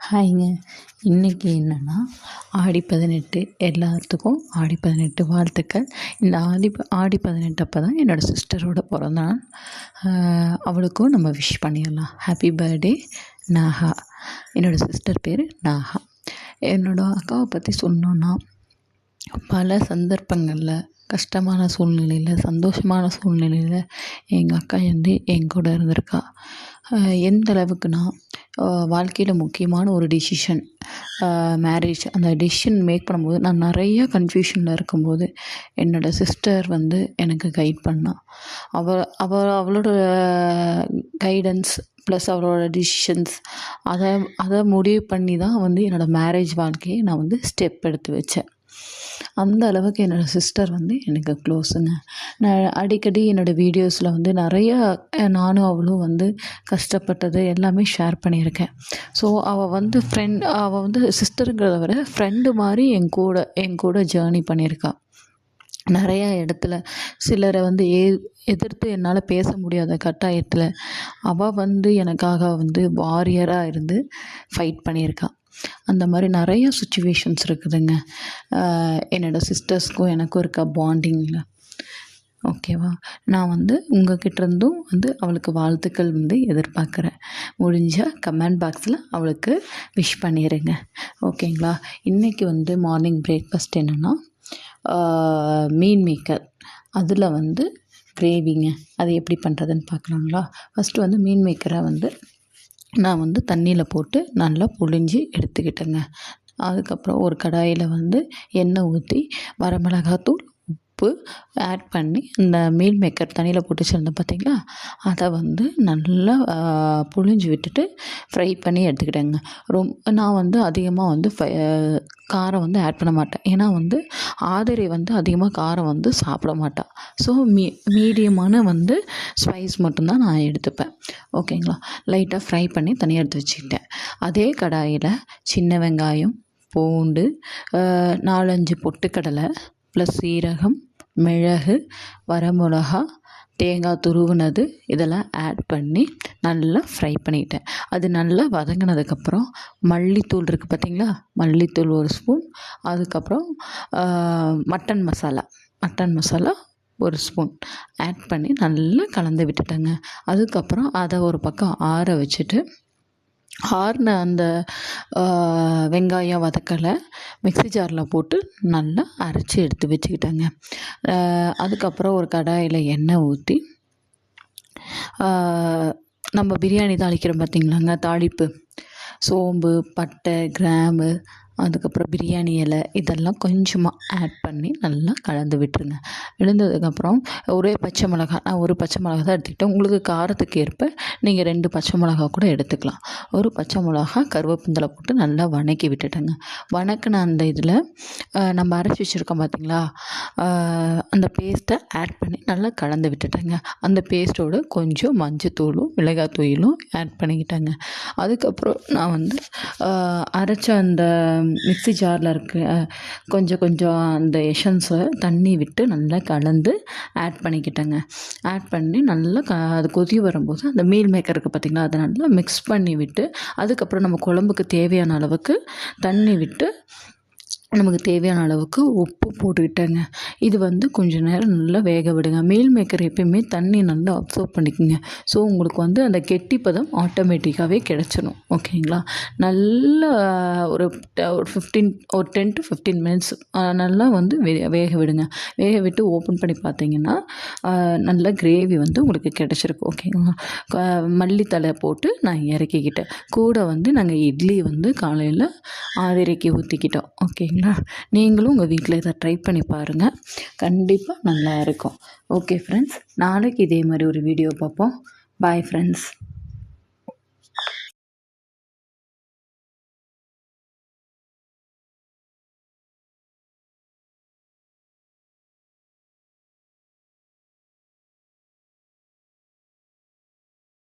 ஹாய்ங்க. இன்றைக்கி என்னென்னா ஆடி பதினெட்டு எல்லாத்துக்கும் ஆடி பதினெட்டு வாழ்த்துக்கள். இந்த ஆடி ஆடி பதினெட்டு அப்போ தான் என்னோடய சிஸ்டரோட பிறந்த நாள் அவளுக்கும் நம்ம விஷ் பண்ணிடலாம். ஹாப்பி பர்த்டே நாகா என்னோடய சிஸ்டர் பேர் நாகா என்னோடய அக்காவை பற்றி சொல்லணுன்னா பல சந்தர்ப்பங்களில் கஷ்டமான சூழ்நிலையில் சந்தோஷமான சூழ்நிலையில் எங்கள் அக்கா வந்து என் கூட இருந்திருக்கா. எந்த அளவுக்குன்னா வாழ்க்கையில் முக்கியமான ஒரு டிசிஷன் மேரேஜ் அந்த டிசிஷன் மேக் பண்ணும்போது நான் நிறைய கன்ஃபியூஷனில் இருக்கும்போது என்னோடய சிஸ்டர் வந்து எனக்கு கைட் பண்ணாள் அவள் அவள் அவளோட கைடன்ஸ் ப்ளஸ் அவளோட டிசிஷன்ஸ் அதை அதை முடிவு பண்ணி தான் வந்து என்னோடய மேரேஜ் வாழ்க்கையை நான் வந்து ஸ்டெப் எடுத்து வச்சேன். அந்த அளவுக்கு என்னோடய சிஸ்டர் வந்து எனக்கு க்ளோஸுங்க நான் அடிக்கடி என்னோடய வீடியோஸில் வந்து நிறையா நானும் அவளும் வந்து கஷ்டப்பட்டது எல்லாமே ஷேர் பண்ணியிருக்கேன். ஸோ அவள் வந்து ஃப்ரெண்ட் அவள் வந்து சிஸ்டருங்கிறத விட ஃப்ரெண்டு மாதிரி என் கூட என் கூட ஜேர்னி பண்ணியிருக்கா. நிறையா இடத்துல சிலரை வந்து ஏ எதிர்த்து என்னால் பேச முடியாத கட்டாயத்தில் அவள் வந்து எனக்காக வந்து வாரியராக இருந்து ஃபைட் பண்ணியிருக்காள் அந்த மாதிரி நிறைய சுச்சுவேஷன்ஸ் இருக்குதுங்க. என்னோடய சிஸ்டர்ஸ்க்கும் எனக்கும் இருக்க பாண்டிங்கில் ஓகேவா நான் வந்து உங்ககிட்ட இருந்தும் வந்து அவளுக்கு வாழ்த்துக்கள் வந்து எதிர்பார்க்குறேன். முடிஞ்சால் கமெண்ட் பாக்ஸில் அவளுக்கு விஷ் பண்ணிடுங்க ஓகேங்களா இன்றைக்கி வந்து மார்னிங் பிரேக்ஃபாஸ்ட் என்னென்னா மீன் மேக்கர் அதில் வந்து கிரேவிங்க அது எப்படி பண்ணுறதுன்னு பார்க்கலாங்களா? ஃபஸ்ட்டு வந்து மீன் மேக்கரை வந்து நான் வந்து தண்ணியில் போட்டு நல்லா புழிஞ்சி எடுத்துக்கிட்டேங்க. அதுக்கப்புறம் ஒரு கடாயில் வந்து எண்ணெய் ஊற்றி வரமிளகாத்தூள் உப்பு ஆட் பண்ணி இந்த மீல் மேக்கர் தண்ணியில் போட்டு வச்சுருந்தேன் பார்த்தீங்களா அதை வந்து நல்லா புழிஞ்சு விட்டுட்டு ஃப்ரை பண்ணி எடுத்துக்கிட்டேங்க. ரொம்ப நான் வந்து அதிகமாக வந்து காரம் வந்து ஆட் பண்ண மாட்டேன். ஏன்னா வந்து ஆதிரை வந்து அதிகமாக காரம் வந்து சாப்பிட மாட்டாள் ஸோ மீ மீடியமான வந்து ஸ்பைஸ் மட்டும்தான் நான் எடுத்துப்பேன். ஓகேங்களா? லைட்டாக ஃப்ரை பண்ணி தனியாக எடுத்து வச்சுக்கிட்டேன். அதே கடாயில் சின்ன வெங்காயம் பூண்டு நாலஞ்சு பொட்டுக்கடலை ப்ளஸ் சீரகம் மிளகு வரமிளகா தேங்காய் துருவினது இதெல்லாம் ஆட் பண்ணி நல்லா ஃப்ரை பண்ணிட்டேன். அது நல்லா வதங்கினதுக்கப்புறம் மல்லித்தூள் இருக்குது பார்த்திங்களா மல்லித்தூள் ஒரு ஸ்பூன் அதுக்கப்புறம் மட்டன் மசாலா. மட்டன் மசாலா ஒரு ஸ்பூன் ஆட் பண்ணி நல்லா கலந்து விட்டுட்டேங்க. அதுக்கப்புறம் அதை ஒரு பக்கம் ஆற வச்சுட்டு ஆறின அந்த வெங்காயம் வதக்கலை மிக்ஸி ஜாரில் போட்டு நல்லா அரைச்சி எடுத்து வச்சுக்கிட்டேங்க. அதுக்கப்புறம் ஒரு கடாயில் எண்ணெய் ஊற்றி நம்ம பிரியாணி தாளிக்கிறோம் பார்த்திங்களாங்க தாளிப்பு. சோம்பு பட்டை கிராம்பு அதுக்கப்புறம் பிரியாணி இலை இதெல்லாம் கொஞ்சமாக ஆட் பண்ணி நல்லா கலந்து விட்டுருங்க. விழுந்ததுக்கப்புறம் ஒரே பச்சை மிளகா நான் ஒரு பச்சை மிளகா தான் எடுத்துக்கிட்டேன். உங்களுக்கு காரத்துக்கு ஏற்ப நீங்கள் ரெண்டு பச்சை மிளகா கூட எடுத்துக்கலாம். ஒரு பச்சை மிளகா கருவேப்பந்தலை போட்டு நல்லா வணக்கி விட்டுட்டேங்க. வணக்கின அந்த இதில் நம்ம அரைச்சி வச்சுருக்கோம் பார்த்தீங்களா அந்த பேஸ்ட்டை ஆட் பண்ணி நல்லா கலந்து விட்டுட்டேங்க. அந்த பேஸ்ட்டோடு கொஞ்சம் மஞ்சத்தூளும் மிளகாத்தூயிலும் ஆட் பண்ணிக்கிட்டேங்க. அதுக்கப்புறம் நான் வந்து அரைச்ச அந்த மிக்ஸி ஜாரில் இருக்க கொஞ்சம் கொஞ்சம் அந்த எஷன்ஸை தண்ணி விட்டு நல்லா கலந்து ஆட் பண்ணிக்கிட்டேங்க. ஆட் பண்ணி நல்லா க அது கொதி வரும்போது அந்த மீல் மேக்கருக்கு பார்த்திங்களா அதை நல்லா மிக்ஸ் பண்ணி விட்டு அதுக்கப்புறம் நம்ம குழம்புக்கு தேவையான அளவுக்கு தண்ணி விட்டு நமக்கு தேவையான அளவுக்கு உப்பு போட்டுக்கிட்டேங்க. இது வந்து கொஞ்சம் நேரம் நல்லா வேக விடுங்க. மீல் மேக்கர் எப்பயுமே தண்ணி நல்லா அப்சர்வ் பண்ணிக்கோங்க. ஸோ உங்களுக்கு வந்து அந்த கெட்டி பதம் ஆட்டோமேட்டிக்காகவே கிடச்சிடும் ஓகேங்களா? நல்லா ஒரு ஒரு ஃபிஃப்டீன் ஒரு டென் டு ஃபிஃப்டீன் மினிட்ஸ் நல்லா வந்து வே வேக விடுங்க. வேக விட்டு ஓப்பன் பண்ணி பார்த்தீங்கன்னா நல்ல கிரேவி வந்து உங்களுக்கு கிடச்சிருக்கு. ஓகேங்களா? மல்லித்தலை போட்டு நான் இறக்கிக்கிட்டேன். கூட வந்து நாங்கள் இட்லி வந்து காலையில் ஆதிரைக்கு ஊற்றிக்கிட்டோம் ஓகேங்களா? சரிங்களா நீங்களும் உங்கள் வீட்டில் இதை ட்ரை பண்ணி பாருங்கள் கண்டிப்பாக நல்லா இருக்கும். ஓகே ஃப்ரெண்ட்ஸ் நாளைக்கு இதே மாதிரி ஒரு வீடியோ பார்ப்போம். Bye friends